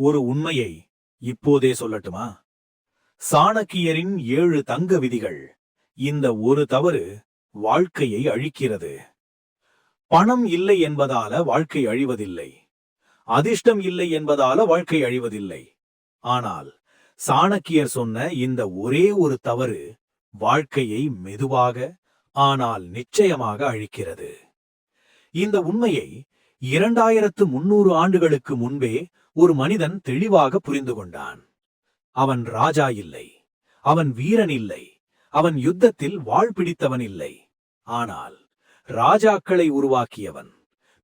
ஒரு உண்மையை இப்போதே சொல்லட்டுமா? சாணக்கியரின் ஏழு தங்க விதிகள் இந்த ஒரு தவறு வாழ்க்கையை அழிக்கிறது. பணம் இல்லை என்பதால வாழ்க்கை அழிவதில்லை. அதிர்ஷ்டம் இல்லை என்பதால வாழ்க்கை அழிவதில்லை. ஆனால் சாணக்கியர் சொன்ன இந்த ஒரே ஒரு தவறு வாழ்க்கையை மெதுவாக ஆனால் நிச்சயமாக அழிக்கிறது. இந்த உண்மையை இரண்டாயிரத்து முன்னூறு ஆண்டுகளுக்கு முன்பே ஒரு மனிதன் தெளிவாக புரிந்து கொண்டான். அவன் ராஜா இல்லை. அவன் வீரன் இல்லை. அவன் யுத்தத்தில் வாழ் பிடித்தவன் இல்லை. ஆனால் ராஜாக்களை உருவாக்கியவன்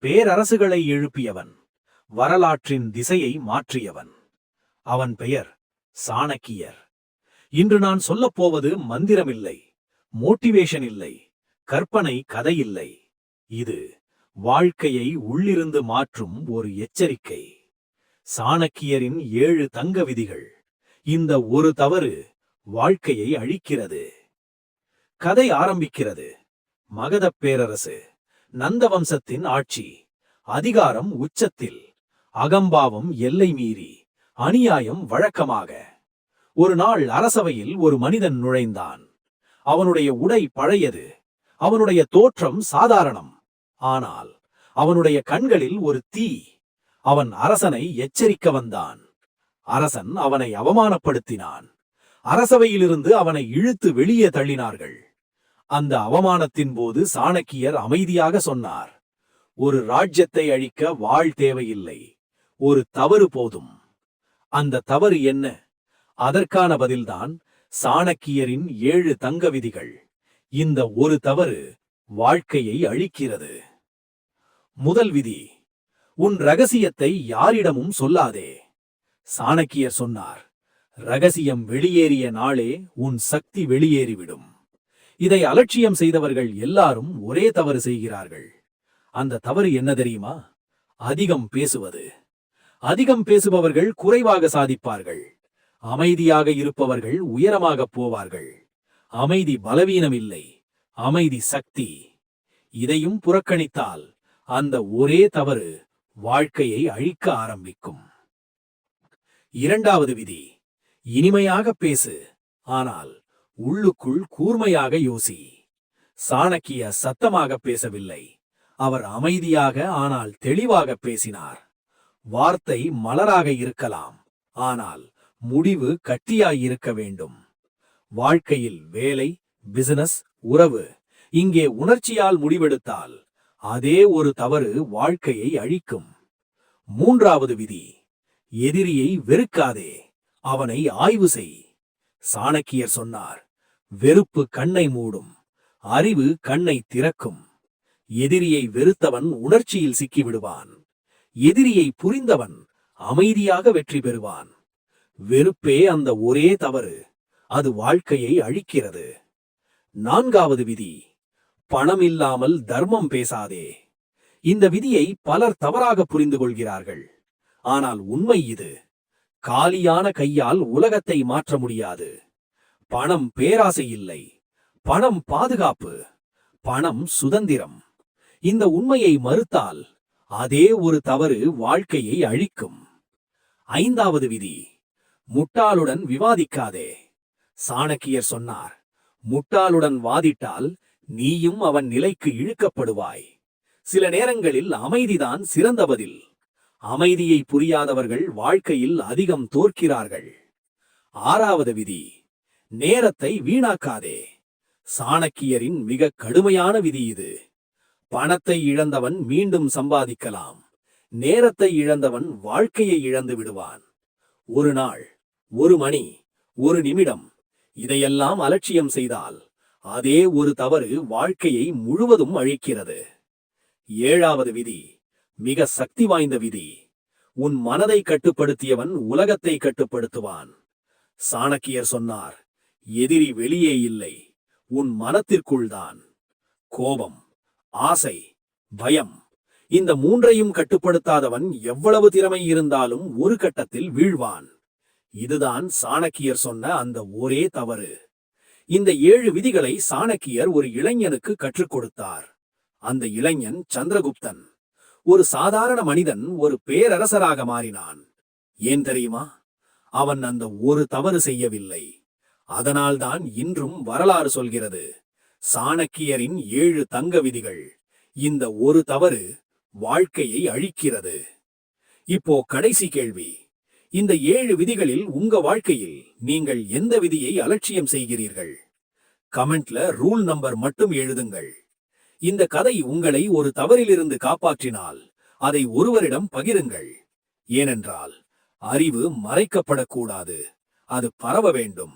பேரரசுகளை எழுப்பியவன் வரலாற்றின் திசையை மாற்றியவன். அவன் பெயர் சாணக்கியர். இன்று நான் சொல்லப்போவது மந்திரமில்லை மோட்டிவேஷன் இல்லை கற்பனை கதை இல்லை. இது வாழ்க்கையை உள்ளிருந்து மாற்றும் ஒரு எச்சரிக்கை. சாணக்கியரின் ஏழு தங்க விதிகள். இந்த ஒரு தவறு வாழ்க்கையை அழிக்கிறது. கதை ஆரம்பிக்கிறது. மகதப் பேரரசு நந்தவம்சத்தின் ஆட்சி அதிகாரம் உச்சத்தில் அகம்பாவம் எல்லை மீறி அநியாயம் வழக்கமாக. ஒரு நாள் அரசவையில் ஒரு மனிதன் நுழைந்தான். அவனுடைய உடை பழையது அவனுடைய தோற்றம் சாதாரணம். ஆனால் அவனுடைய கண்களில் ஒரு தீ அவன் அரசனை எச்சரிக்க வந்தான். அரசன் அவனை அவமானப்படுத்தினான். அரசவையிலிருந்து அவனை இழுத்து வெளியே தள்ளினார்கள். அந்த அவமானத்தின் போது சாணக்கியர் அமைதியாக சொன்னார். ஒரு ராஜ்யத்தை அழிக்க வாழ் தேவையில்லை. ஒரு தவறு போதும். அந்த தவறு என்ன? அதற்கான பதில்தான் சாணக்கியரின் ஏழு தங்க விதிகள். இந்த ஒரு தவறு வாழ்க்கையை அழிக்கிறது. முதல் விதி உன் ரகசியத்தை யாரிடமும் சொல்லாதே. சாணக்கியர் சொன்னார் ரகசியம் வெளியேறிய நாளே உன் சக்தி வெளியேறிவிடும். இதை அலட்சியம் செய்தவர்கள் எல்லாரும் ஒரே தவறு செய்கிறார்கள். அந்த தவறு என்ன தெரியுமா? அதிகம் பேசுவது. அதிகம் பேசுபவர்கள் குறைவாக சாதிப்பார்கள். அமைதியாக இருப்பவர்கள் உயரமாகப் போவார்கள். அமைதி பலவீனம் இல்லை அமைதி சக்தி. இதையும் புறக்கணித்தால் அந்த ஒரே தவறு வாழ்க்கையை அழிக்க ஆரம்பிக்கும். இரண்டாவது விதி இனிமையாக பேசு ஆனால் உள்ளுக்குள் கூர்மையாக யோசி. சாணக்கிய சத்தமாக பேசவில்லை அவர் அமைதியாக ஆனால் தெளிவாக பேசினார். வார்த்தை மலராக இருக்கலாம் ஆனால் முடிவு கட்டியாயிருக்க வேண்டும். வாழ்க்கையில் வேலை பிசினஸ் உறவு இங்கே உணர்ச்சியால் முடிவெடுத்தால் அதே ஒரு தவறு வாழ்க்கையை அழிக்கும். மூன்றாவது விதி எதிரியை வெறுக்காதே அவனை ஆய்வு செய். சாணக்கியர் சொன்னார் வெறுப்பு கண்ணை மூடும் அறிவு கண்ணை திறக்கும். எதிரியை வெறுத்தவன் உணர்ச்சியில் சிக்கிவிடுவான். எதிரியை புரிந்தவன் அமைதியாக வெற்றி பெறுவான். வெறுப்பே அந்த ஒரே தவறு அது வாழ்க்கையை அழிக்கிறது. நான்காவது விதி பணம் இல்லாமல் தர்மம் பேசாதே. இந்த விதியை பலர் தவறாக புரிந்து கொள்கிறார்கள். ஆனால் உண்மை இது. காலியான கையால் உலகத்தை மாற்ற முடியாது. பணம் பேராசை இல்லை. பணம் பாதுகாப்பு. பணம் சுதந்திரம். இந்த உண்மையை மறுத்தால் அதே ஒரு தவறு வாழ்க்கையை அழிக்கும். ஐந்தாவது விதி. முட்டாளுடன் விவாதிக்காதே. சாணக்கியர் சொன்னார் முட்டாளுடன் வாதிட்டால் நீயும் அவன் நிலைக்கு இழுக்கப்படுவாய். சில நேரங்களில் அமைதிதான் சிறந்த பதில் அமைதியை புரியாதவர்கள் வாழ்க்கையில் அதிகம் தோற்கிறார்கள். ஆறாவது விதி நேரத்தை வீணாக்காதே. சாணக்கியரின் மிக கடுமையான விதி இது. பணத்தை இழந்தவன் மீண்டும் சம்பாதிக்கலாம். நேரத்தை இழந்தவன் வாழ்க்கையை இழந்து விடுவான். ஒரு நாள் ஒரு மணி ஒரு நிமிடம் இதையெல்லாம் அலட்சியம் செய்தால் அதே ஒரு தவறு வாழ்க்கையை முழுவதும் அழிக்கிறது. ஏழாவது விதி மிக சக்தி வாய்ந்த விதி. உன் மனதை கட்டுப்படுத்தியவன் உலகத்தை கட்டுப்படுத்துவான். சாணக்கியர் சொன்னார் எதிரி வெளியே இல்லை உன் மனத்திற்குள்தான் கோபம் ஆசை பயம் இந்த மூன்றையும் கட்டுப்படுத்தாதவன் எவ்வளவு திறமை இருந்தாலும் ஒரு கட்டத்தில் வீழ்வான். இதுதான் சாணக்கியர் சொன்ன அந்த ஒரே தவறு. இந்த ஏழு விதிகளை சாணக்கியர் ஒரு இளைஞனுக்கு கற்றுக் கொடுத்தார். அந்த இளைஞன் சந்திரகுப்தன். ஒரு சாதாரண மனிதன் ஒரு பேரரசராக மாறினான். ஏன் தெரியுமா? அவன் அந்த ஒரு தவறு செய்யவில்லை. அதனால்தான் இன்றும் வரலாறு சொல்கிறது. சாணக்கியரின் ஏழு தங்க விதிகள். இந்த ஒரு தவறு வாழ்க்கையை அழிக்கிறது. இப்போ கடைசி கேள்வி. இந்த ஏழு விதிகளில் உங்க வாழ்க்கையில் நீங்கள் எந்த விதியை அலட்சியம் செய்கிறீர்கள்? கமெண்ட்ல ரூல் நம்பர் மட்டும் எழுதுங்கள். இந்த கதை உங்களை ஒரு தவறிலிருந்து காப்பாற்றினால் அதை ஒருவரிடம் பகிருங்கள். ஏனென்றால் அறிவு மறைக்கப்படக்கூடாது. அது பரவ வேண்டும்.